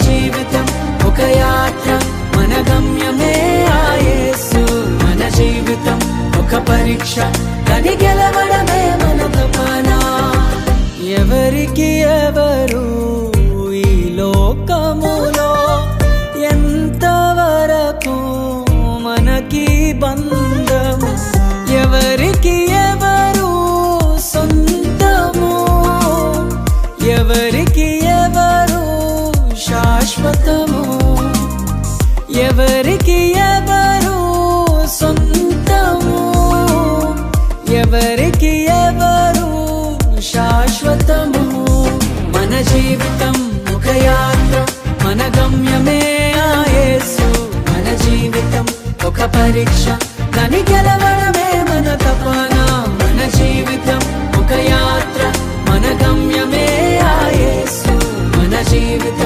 జీవితం ఒక యాత్ర మన గమ్యమే ఆయేసు మన జీవితం ఒక పరీక్ష కని గెలవడమే మన తపన ఎవరికి ఎవరు ఈ లోకములో ఎంతవరకు మనకి బంధము ఎవరికి ఎవరు సొంతము? ఎవరి శాశ్వతము. ఎవరికి ఎవరు సొంతము? ఎవరికి ఎవరు శాశ్వతము? మన జీవితం ఒక యాత్ర మన గమ్యమే ఆయేసు మన జీవితం ఒక పరీక్ష దాని గెలవడం